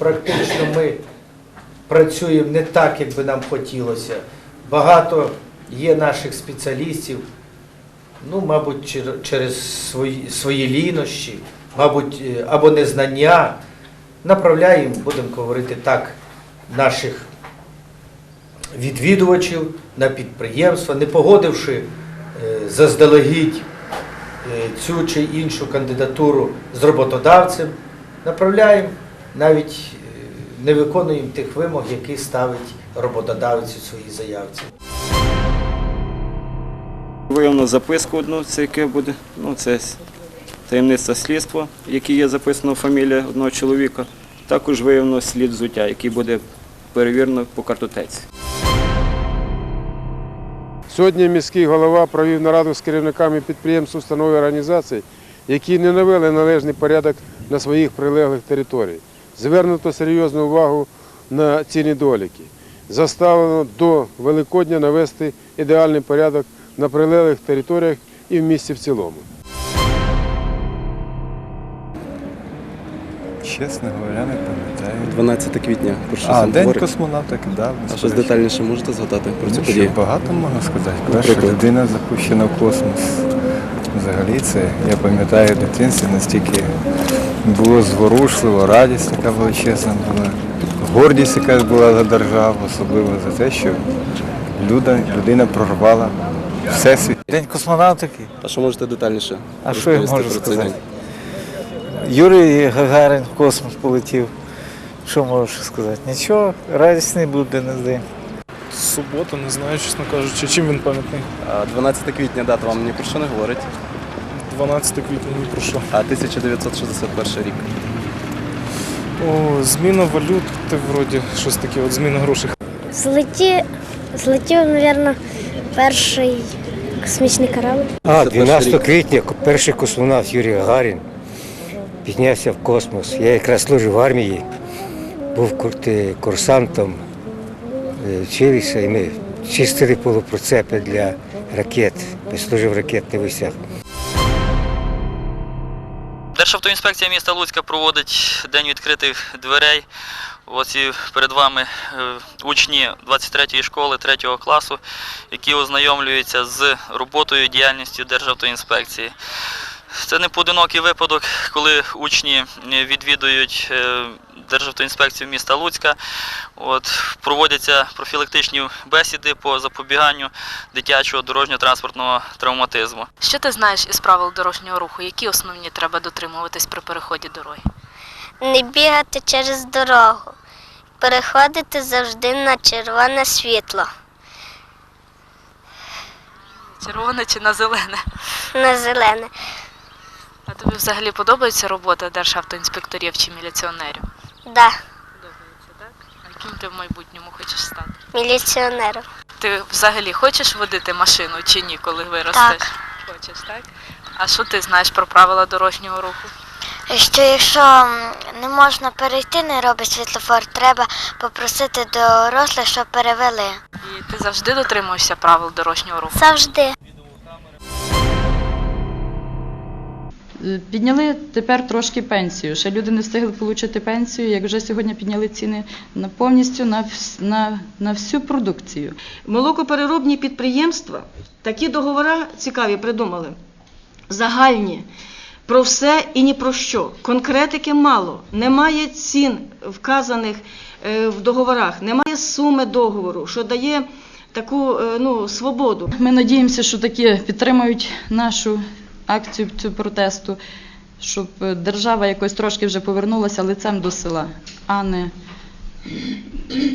практично ми працюємо не так, як би нам хотілося. Багато є наших спеціалістів, ну, мабуть, через свої, свої лінощі, мабуть, е, або незнання. Направляємо, будемо говорити так, наших відвідувачів на підприємства, не погодивши е, заздалегідь е, цю чи іншу кандидатуру з роботодавцем, направляємо, навіть е, не виконуємо тих вимог, які ставить роботодавець у своїй заявці. Виявлено записку одну, це яке буде, ну це таємниця слідства, в якій є записана фамілія одного чоловіка. Також виявлено слід взуття, який буде перевірено по картотеці. Сьогодні міський голова провів нараду з керівниками підприємств, установ і організацій, які не навели належний порядок на своїх прилеглих територіях. Звернуто серйозну увагу на ці недоліки. Заставлено до Великодня навести ідеальний порядок на прилеглих територіях і в місті в цілому. Чесно говоря, не пам'ятаю. 12 квітня. Про що А, День говорить? космонавта, да. А щось детальніше можете згадати про цю Ну, що, подію? багато можна сказати. Перша людина запущена в космос. Взагалі це, я пам'ятаю в настільки було зворушливо, радість така величезна була, гордість якась була за державу, особливо за те, що люда, людина прорвала всесвіт. День космонавтики. А що можете детальніше? А що я можу сказати? день? Юрій Гагарин в космос полетів. Що можу ще сказати? Нічого, радісний буде на день. Субота, не знаю, чесно кажучи, чим він пам'ятний. 12 квітня дата вам ні про що не говорить. 12 квітня ні про. А 1961 рік. О, зміна валюти, вроді, щось таке, от зміна грошей. Злеті, злетів, мабуть, перший космічний корабль. А, 12 квітня перший космонавт Юрій Гагарін піднявся в космос. Я якраз служив в армії, був е, курсантом, е, вчилися і ми чистили полупроцепи для ракет. Я служив в ракетних. Державтоінспекція міста Луцька проводить день відкритих дверей. Ось перед вами е, учні 23-ї школи 3 класу, які ознайомлюються з роботою і діяльністю Державтоінспекції. Це не поодинокий випадок, коли учні е, відвідують е, Державтоінспекцію міста Луцька. От, проводяться профілактичні бесіди по запобіганню дитячого дорожньо-транспортного травматизму. Що ти знаєш із правил дорожнього руху? Які основні треба дотримуватись при переході дороги? Не бігати через дорогу. Переходити завжди на червоне світло. Червоне чи на зелене? На зелене. Тобі взагалі подобається робота державтоінспекторів чи міліціонерів? Да, Подобається, так? А ким ти в майбутньому хочеш стати? міліціонером. Ти взагалі хочеш водити машину чи ні, коли виростеш? Так. Хочеш, так? А що ти знаєш про правила дорожнього руху? Що якщо не можна перейти, не робить світлофор, треба попросити дорослих, щоб перевели. І ти завжди дотримуєшся правил дорожнього руху? Завжди. Підняли тепер трошки пенсію. Ще люди не встигли отримати пенсію, як вже сьогодні підняли ціни на повністю на, на, на всю продукцію. Молокопереробні підприємства такі договори цікаві придумали. Загальні. Про все і ні про що. Конкретики мало. Немає цін вказаних е, в договорах, немає суми договору, що дає таку е, ну, свободу. Ми надіємося, що такі підтримають нашу акцію цю протесту, щоб держава якось трошки вже повернулася лицем до села, а не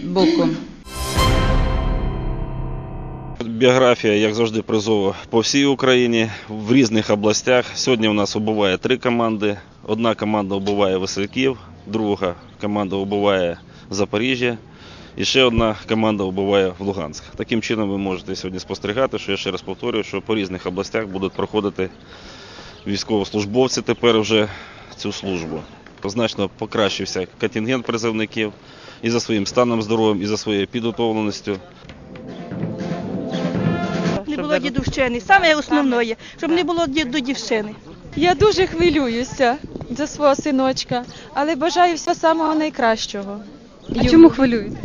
боком. Біографія, як завжди, призова по всій Україні в різних областях. Сьогодні у нас убуває три команди. Одна команда убуває Васильків, друга команда убуває Запоріжжя. І ще одна команда убиває в Луганськ. Таким чином ви можете сьогодні спостерігати, що я ще раз повторюю, що по різних областях будуть проходити військовослужбовці тепер вже цю службу. Значно покращився контингент призовників і за своїм станом здоров'ям, і за своєю підготовленістю. Не було дідовщини, саме основне, щоб не було дідівщини. Я дуже хвилююся за свого синочка, але бажаю всього самого найкращого. А чому хвилюєте?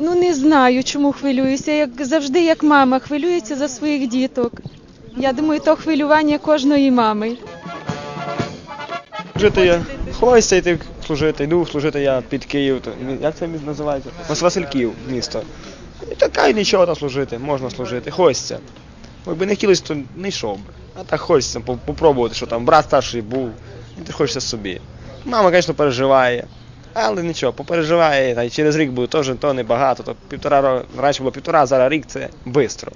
Ну не знаю, чому хвилююся. Як завжди, як мама, хвилюється за своїх діток. Я думаю, то хвилювання кожної мами. Служити я ховаюся йти служити, йду служити я під Київ. то- Як це називається? Вас Васильків місто. І така й нічого там служити, можна служити, хочеться. Якби не хотілося, то не йшов би. А так хочеться попробувати, що там брат старший був, і ти хочеться собі. Мама, звісно, переживає. Але нічого, попереживає, та й через рік буде теж то небагато, то півтора раніше було півтора, зараз рік це швидко.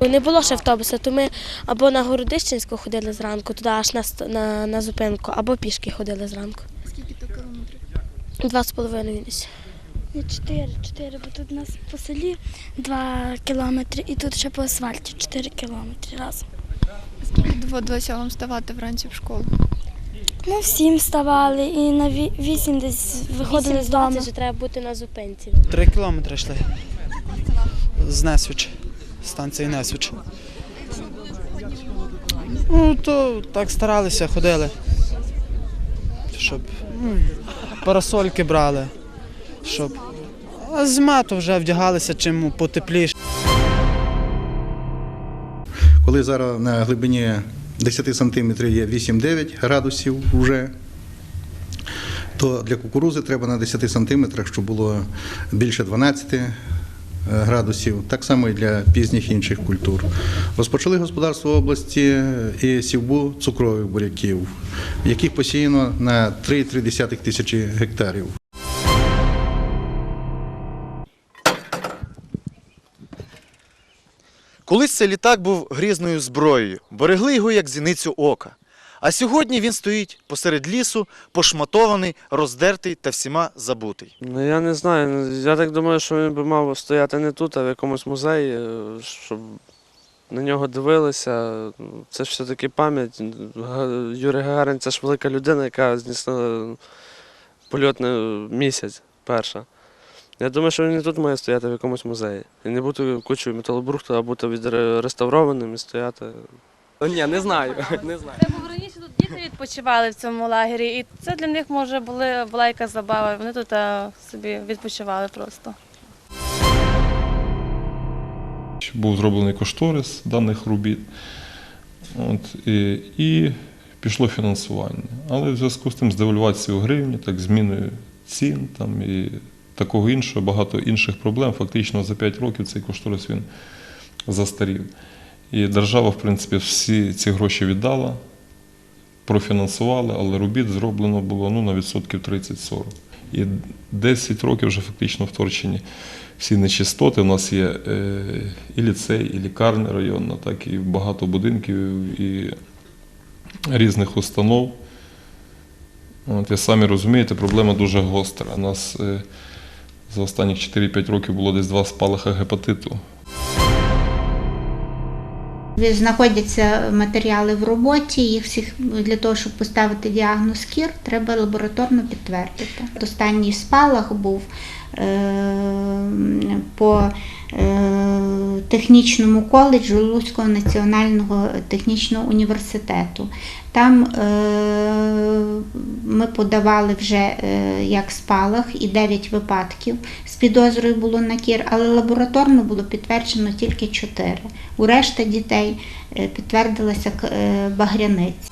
Не було ще автобуса, то ми або на Городищенську ходили зранку, туди аж на, на, на зупинку, або пішки ходили зранку. Скільки то кілометрів? Два з половиною десь. Чотири, чотири, бо тут у нас по селі два кілометри і тут ще по асфальті чотири кілометри разом. Скільки доводилося вам вставати вранці в школу? Ну, всім вставали і на вісім десь виходили з дому. вже треба бути на зупинці. Три кілометри йшли. З Несвіч, станції Несвіч. Ну, то так старалися, ходили. Щоб ну, парасольки брали. Щоб. А зима то вже вдягалися чим потепліше. Коли зараз на глибині 10 см є 8-9 градусів вже, то для кукурузи треба на 10 см, щоб було більше 12 градусів, так само і для пізніх інших культур. Розпочали господарство області і сівбу цукрових буряків, яких посіяно на 3,3 тисячі гектарів. Колись цей літак був грізною зброєю, берегли його як зіницю ока. А сьогодні він стоїть посеред лісу, пошматований, роздертий та всіма забутий. Ну я не знаю. ну, Я так думаю, що він би мав стояти не тут, а в якомусь музеї, е, щоб на нього дивилися. Це ж все-таки пам'ять. Юрій Гагарин це ж велика людина, яка здійснила польот на місяць перша. Я думаю, що він не тут має стояти в якомусь музеї. І не бути кучою металобрухту, а бути відреставрованим і стояти. Ні, не знаю. Не знаю. Це був раніше тут діти відпочивали в цьому лагері, і це для них може були, була якась забава. Вони тут а, собі відпочивали просто. Був зроблений кошторис даних робіт. От, і, і пішло фінансування. Але в зв'язку з тим, з девальвацією гривні, так, зміною цін там, і такого іншого, багато інших проблем, фактично за 5 років цей кошторис він застарів. І держава, в принципі, всі ці гроші віддала, профінансували, але робіт зроблено було ну, на відсотків 30-40. І 10 років вже фактично вторчені всі нечистоти. У нас є е, і ліцей, і лікарня районна, так і багато будинків і різних установ. От, ви самі розумієте, проблема дуже гостра. У нас е, за останні 4-5 років було десь два спалаха гепатиту. Знаходяться матеріали в роботі, їх всіх для того, щоб поставити діагноз кір, треба лабораторно підтвердити. Останній спалах був е, по технічному коледжу Луцького національного технічного університету. Там е, ми подавали вже е, як спалах і 9 випадків з підозрою було на кір, але лабораторно було підтверджено тільки 4. У решта дітей е, підтвердилася к- е, багряниця.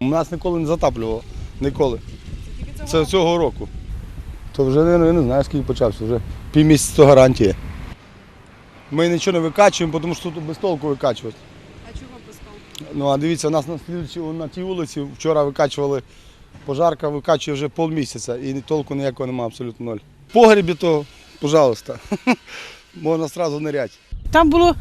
Нас ніколи не затаплювало. Ніколи. Це цього року. То вже я не знаю, скільки почався, вже півмісяця то гарантія. Ми нічого не викачуємо, тому що тут без толку викачувати. А чого без толку? Ну а дивіться, у нас на на тій вулиці вчора викачували пожарка, викачує вже полмісяця і толку ніякого немає, абсолютно ноль. В погрібі то, пожалуйста, можна одразу ниряти. Там було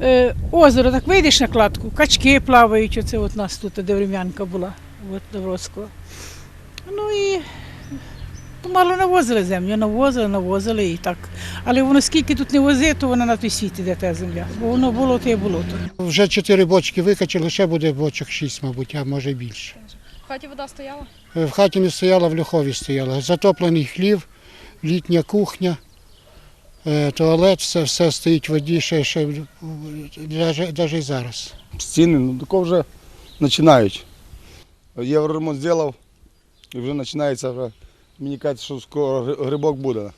е, озеро, так вийдеш на кладку, качки плавають, оце от нас тут, де врем'янка була, от Довроцького. Ну і помало навозили землю, навозили, навозили і так. Але воно скільки тут не вози, то вона на той світ іде та земля. Бо воно було, то є болото. Вже чотири бочки викачали, ще буде бочок шість, мабуть, а може більше. В хаті вода стояла? В хаті не стояла, в Люхові стояла. Затоплений хлів, літня кухня. е, туалет, все, все стоїть в воді, ще, ще навіть і зараз. Стіни, ну тако вже починають. Євроремонт зробив і вже починається вже. Мені кажуть, що скоро грибок буде.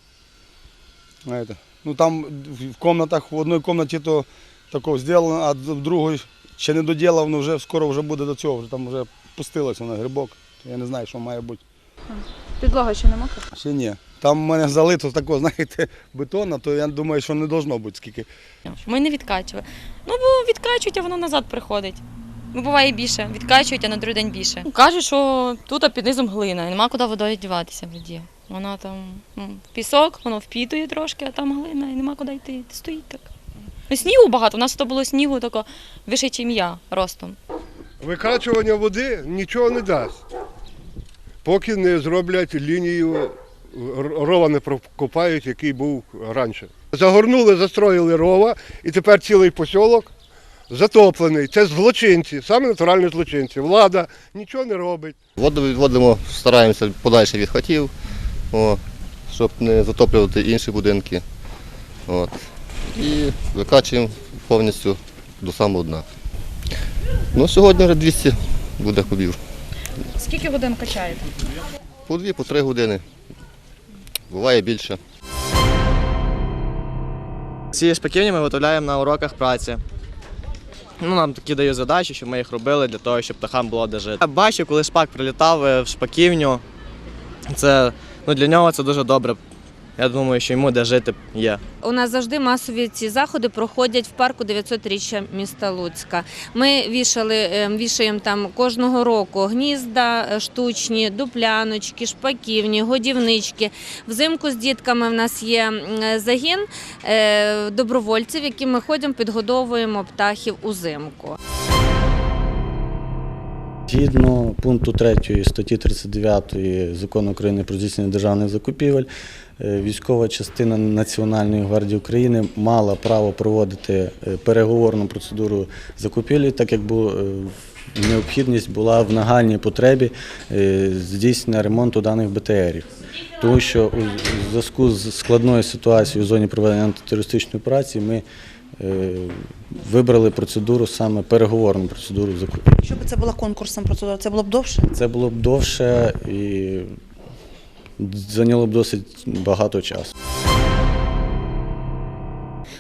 Знаєте. Ну там в кімнатах, в одній кімнаті то такого зроблено, а в другій ще не доділав, але вже скоро вже буде до цього, вже там вже пустилось воно грибок. Я не знаю, що має бути. Підлога ще не мокра? Ще ні. Там в мене залито такого, знаєте, бетона, то я думаю, що не должно бути скільки. Ми не відкачували. Ну, бо відкачують, а воно назад приходить. Ну, буває більше. Відкачують, а на другий день більше. Кажуть, що тут під низом глина, і нема куди водою діватися в воді. Вона там ну, пісок, воно впітує трошки, а там глина, і нема куди йти. Стоїть так. Ну, снігу багато. У нас то було снігу тако вище, ніж я ростом. Викачування води нічого не дасть, поки не зроблять лінію, рова не прокопають, який був раніше. Загорнули, застроїли рова, і тепер цілий посілок затоплений. Це злочинці, саме натуральні злочинці. Влада нічого не робить. Воду відводимо, стараємося подальше від хатів, о, щоб не затоплювати інші будинки. От. І викачуємо повністю до самого дна. Ну, сьогодні вже 200 буде кубів. Скільки годин качаєте? По дві, по три години. Буває більше. Ці шпаківні ми виготовляємо на уроках праці. Ну, нам такі дають задачі, щоб ми їх робили для того, щоб птахам було де жити. Я бачив, коли шпак прилітав е, в шпаківню. Це, ну, для нього це дуже добре. Я думаю, що йому де жити є. У нас завжди масові ці заходи проходять в парку 900-річчя міста Луцька. Ми вішали, е, вішаємо там кожного року гнізда е, штучні, дупляночки, шпаківні, годівнички. Взимку з дітками в нас є е, загін добровольців, які ми ходимо, підгодовуємо птахів узимку. Згідно пункту 3 статті 39 Закону України про здійснення державних закупівель, військова частина Національної гвардії України мала право проводити е, переговорну процедуру закупівлі, так як е, необхідність була в нагальній потребі е, здійснення ремонту даних БТРів. Тому що у зв'язку з складною ситуацією в зоні проведення антитерористичної операції ми е, вибрали процедуру саме переговорну процедуру закупівлі. Якщо б це була конкурсна процедура, це було б довше? Це було б довше і зайняло б досить багато часу.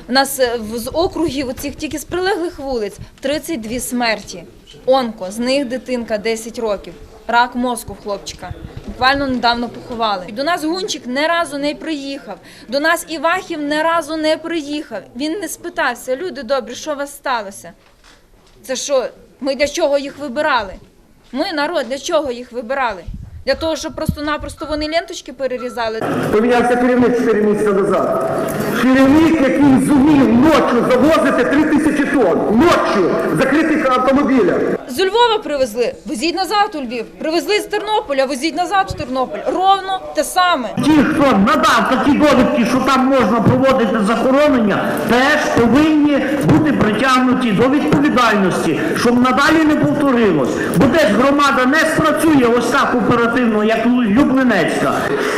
У нас е, з округів оцих тільки з прилеглих вулиць 32 смерті. Онко, з них дитинка 10 років. Рак мозку хлопчика. Буквально недавно поховали. До нас гунчик не разу не приїхав. До нас Івахів не разу не приїхав. Він не спитався, люди добрі, що у вас сталося? Це що, ми для чого їх вибирали? Ми, народ, для чого їх вибирали? Для того, щоб просто-напросто вони ленточки перерізали. Помінявся керівник 4 місяці назад. Керівник, який зумів ночі завозити 3 тисячі тонн. Ночі закритих автомобілях. З Львова привезли, везіть назад у Львів. Привезли з Тернополя, везіть назад в Тернопіль. Ровно те саме. Ті, хто надав такі довідки, що там можна проводити захоронення, теж повинні бути притягнуті до відповідальності, щоб надалі не повторилось. Бо десь громада не спрацює ось так оперативно, як Люблинецька.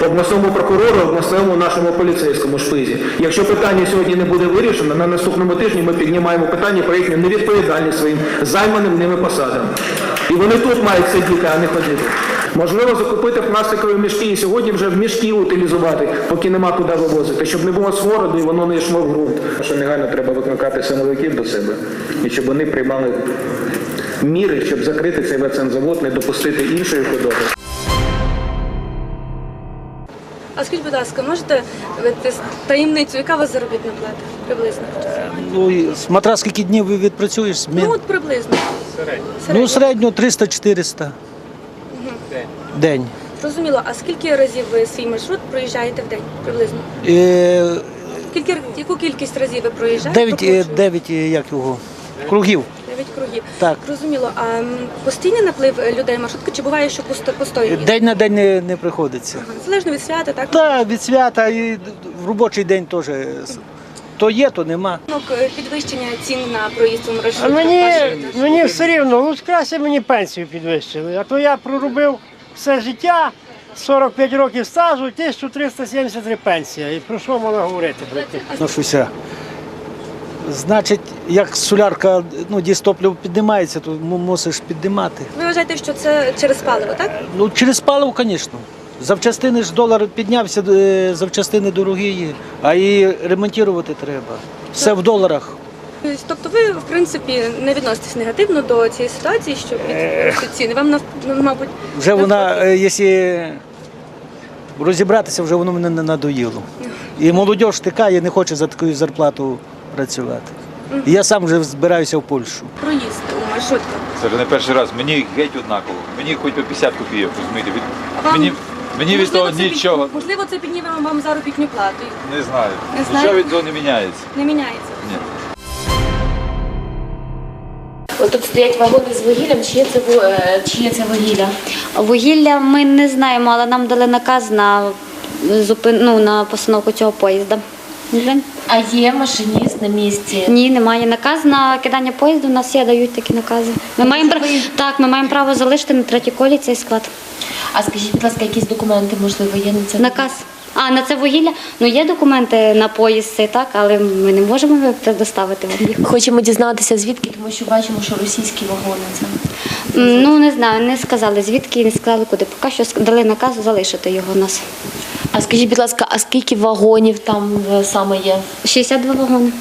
обласному прокурору, обласному нашому поліцейському шпизі. Якщо питання сьогодні не буде вирішено, на наступному тижні ми піднімаємо питання про їхню невідповідальність своїм займаним ними посадам. І вони тут мають сидіти, а не ходити. Можливо, закупити пластикові мішки і сьогодні вже в мішки утилізувати, поки нема куди вивозити, щоб не було смороду і воно не йшло в ґрунт. Що негайно треба викликати силовиків до себе, і щоб вони приймали міри, щоб закрити цей ветсанзавод, не допустити іншої худоби. А скажіть, будь ласка, можете вести таємницю, яка у вас заробітна плата? Приблизно. Ну, смотря скільки днів ви відпрацюєш, змін. Ну, от приблизно. Ну, середньо 300-400 Мгм. день. Зрозуміло, а скільки разів ви свій маршрут проїжджаєте в день? Приблизно? Е, Скільки, яку кількість разів ви проїжджаєте? 9, е, 9 е, як його, кругів. Дев'ять кругів. Так. Зрозуміло. А постійний наплив е, людей маршрутки чи буває, що пусто, постої? День на день не, не приходиться. Залежно від свята, так? Так, від свята і в робочий день теж. е, То є, то нема. Ну, Підвищення цін на проїзд у А маршрутках. мені, мені все рівно, ну краще мені пенсію підвищили. А то я проробив все життя, 45 років стажу, 1373 пенсія. І про що можна говорити? брати? Ношуся. Значить, як солярка, ну, дістопливо піднімається, то мусиш піднімати. Ви вважаєте, що це через паливо, так? Ну, через паливо, звісно. Запчастини ж долар піднявся, е, запчастини дорогі, є, а і ремонтувати треба. Все в доларах. Тобто ви, в принципі, не відноситесь негативно до цієї ситуації, що підвищують ціни. Вам, нав- ну, мабуть, Вже вона, е, якщо розібратися, вже воно мене не надоїло. І молодь тикає, не хоче за таку зарплату працювати. І я сам вже збираюся в Польщу. проїзд у маршрутках. Це вже не перший раз. Мені геть однаково. Мені хоч по 50 копійок, розумієте. Від... Вам- Мені, мені від того це під- нічого Можливо, це підніме вам заробітну плату. не знаю. Не Нічого від того не міняється. Не міняється. Ні. Ось тут стоять вагони з вугіллям, чи є це, ву- е, чи є це вугілля? Вугілля ми не знаємо, але нам дали наказ на зупин... ну, на постановку цього поїзда. А є машиніст на місці? Ні, немає наказ на кидання поїзду. У нас є дають такі накази. Ми маємо пра- так, ми маємо право залишити на третій колі цей склад. А скажіть, будь ласка, якісь документи, можливо, є на це? Наказ. А на це вугілля? Ну є документи на поїзд, так, але ми не можемо предоставити вам їх. Хочемо дізнатися, звідки, тому що бачимо, що російські вагони це. Ну не знаю, не сказали звідки, не сказали куди. Поки що дали наказ залишити його у нас. А скажіть, будь ласка, а скільки вагонів там е, саме є? 62 вагони.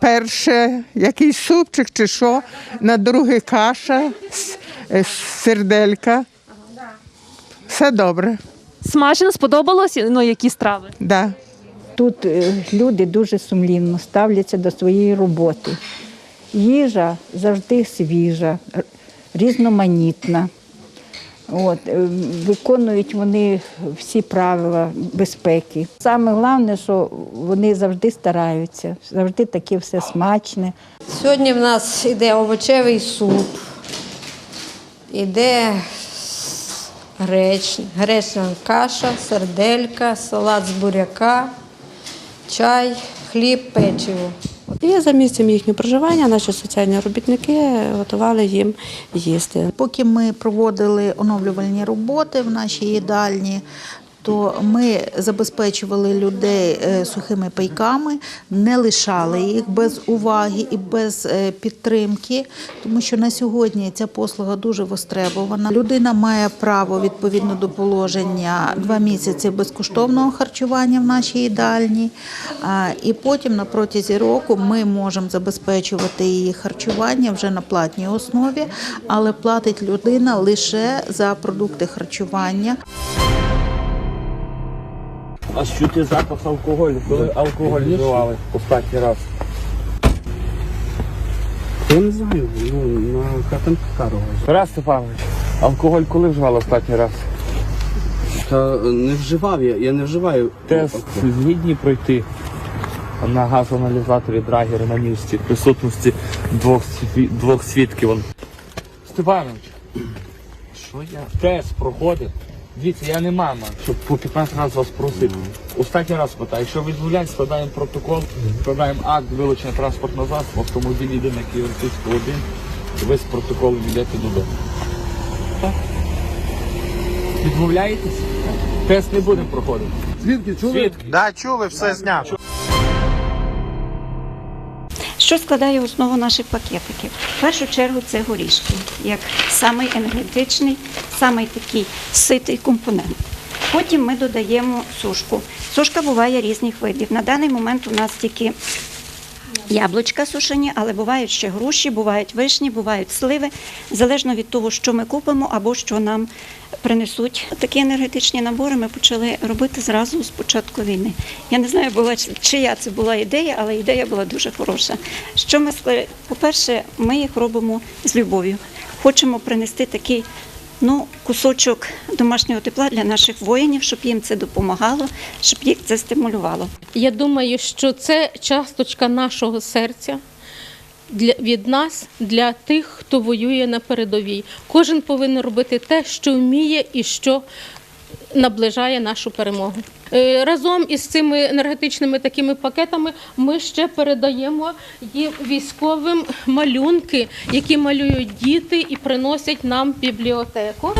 Перше якийсь супчик чи що, на друге каша, с- е, серделька. Все добре. Смачно сподобалось? Ну, які страви? Да. Тут е, люди дуже сумлінно ставляться до своєї роботи. Їжа завжди свіжа, р- різноманітна. От, е, виконують вони всі правила безпеки. Саме головне, що вони завжди стараються, завжди таке все смачне. Сьогодні в нас іде овочевий суп, іде греч, гречна каша, серделька, салат з буряка, чай, хліб, печиво. І за місцем їхнього проживання наші соціальні робітники готували їм їсти. Поки ми проводили оновлювальні роботи в нашій їдальні, то ми забезпечували людей е, сухими пайками, не лишали їх без уваги і без е, підтримки, тому що на сьогодні ця послуга дуже востребована. Людина має право відповідно до положення два місяці безкоштовного харчування в нашій їдальні. І потім на протязі року ми можемо забезпечувати її харчування вже на платній основі, але платить людина лише за продукти харчування. А чути запах алкоголю, коли алкоголь вживали останній раз. Я не знаю, ну, на Катанкарова. Тарас Степанович, алкоголь коли вживали останній раз? Та не вживав я, я не вживаю. Тест згідні пройти на газоаналізаторі драгера на місці в присутності двох, сві- двох свідків. Степанович, що я? Тест проходить. Дивіться, я не мама, щоб по 15 разів вас просити. Останній раз питаю, якщо відмовляють, складаємо протокол, складаємо акт вилучення транспортного засобу, автомобіль йде на Київську 1, і ви з протоколом йдете додому. Так? Відмовляєтесь? Тест не будемо проходити. Звідки чули? Свідки. Да, чули, все знято. Що складає основу наших пакетиків? В першу чергу це горішки, як самий енергетичний, самий такий ситий компонент. Потім ми додаємо сушку. Сушка буває різних видів. На даний момент у нас тільки яблучка сушені, але бувають ще груші, бувають вишні, бувають сливи, залежно від того, що ми купимо або що нам принесуть. Такі енергетичні набори ми почали робити зразу з початку війни. Я не знаю, була чия це була ідея, але ідея була дуже хороша. Що ми По-перше, ми їх робимо з любов'ю. Хочемо принести такий. Ну, кусочок домашнього тепла для наших воїнів, щоб їм це допомагало, щоб їх це стимулювало. Я думаю, що це часточка нашого серця для, від нас, для тих, хто воює на передовій. Кожен повинен робити те, що вміє і що наближає нашу перемогу. Е, Разом із цими енергетичними такими пакетами ми ще передаємо їм військовим малюнки, які малюють діти і приносять нам в бібліотеку.